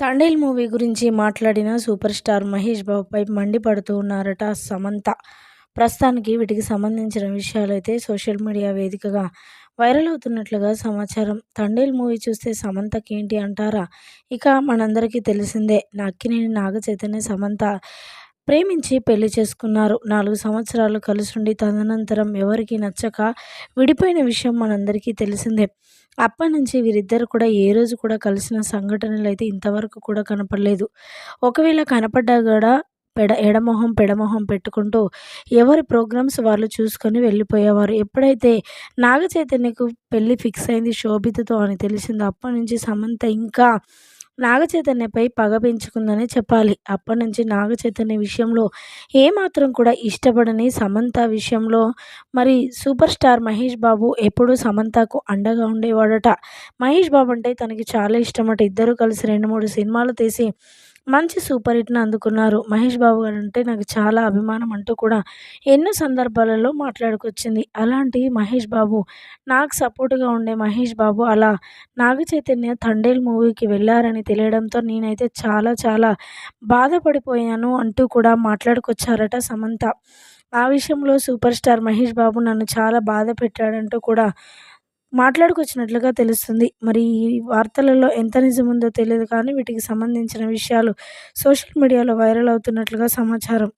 Thandel movie గురించి మాట్లాడిన super star Mahesh బాబుపై మండిపడుతూ ఉన్నారట సమంత. ప్రస్తుతానికి వీటికి సంబంధించిన విషయాలైతే సోషల్ మీడియా వేదికగా వైరల్ అవుతున్నట్లుగా సమాచారం. తండేల్ మూవీ చూస్తే సమంతకి ఏంటి అంటారా? ఇక మనందరికీ తెలిసిందే నక్కినేని నాగ చైతన్య సమంత ప్రేమించి పెళ్ళి చేసుకున్నారు. నాలుగు సంవత్సరాలు కలిసుండి తదనంతరం ఎవరికి నచ్చక విడిపోయిన విషయం మనందరికీ తెలిసిందే. అప్పటి నుంచి వీరిద్దరు కూడా ఏ రోజు కూడా కలిసిన సంఘటనలు అయితే ఇంతవరకు కూడా కనపడలేదు. ఒకవేళ కనపడ్డా కూడా పెడ ఎడమొహం పెడమొహం పెట్టుకుంటూ ఎవరి ప్రోగ్రామ్స్ వాళ్ళు చూసుకొని వెళ్ళిపోయేవారు. ఎప్పుడైతే నాగ చైతన్యకు పెళ్ళి ఫిక్స్ అయింది శోభితతో అని తెలిసిందో అప్పటి నుంచి సమంత ఇంకా నాగచైతన్యపై పగ పెంచుకుందనే చెప్పాలి. అప్పటి నుంచి నాగచైతన్య విషయంలో ఏమాత్రం కూడా ఇష్టపడని సమంత విషయంలో మరి సూపర్ స్టార్ మహేష్ బాబు ఎప్పుడూ సమంతకు అండగా ఉండేవాడట. మహేష్ బాబు అంటే తనకి చాలా ఇష్టమట. ఇద్దరు కలిసి రెండు మూడు సినిమాలు తీసి మంచి సూపర్ హిట్ను అందుకున్నారు. మహేష్ బాబు గారు అంటే నాకు చాలా అభిమానం అంటూ కూడా ఎన్నో సందర్భాలలో మాట్లాడుకొచ్చింది. అలాంటి మహేష్ బాబు నాకు సపోర్టుగా ఉండే మహేష్ బాబు అలా నాగ చైతన్య తండేల్ మూవీకి వెళ్ళారని తెలియడంతో నేనైతే చాలా చాలా బాధపడిపోయాను అంటూ కూడా మాట్లాడుకొచ్చారట సమంత. ఆ విషయంలో సూపర్ స్టార్ మహేష్ బాబు నన్ను చాలా బాధ పెట్టాడంటూ కూడా మాట్లాడుకొచ్చినట్లుగా తెలుస్తుంది. మరి ఈ వార్తలలో ఎంత నిజముందో తెలియదు కానీ వీటికి సంబంధించిన విషయాలు సోషల్ మీడియాలో వైరల్ అవుతున్నట్లుగా సమాచారం.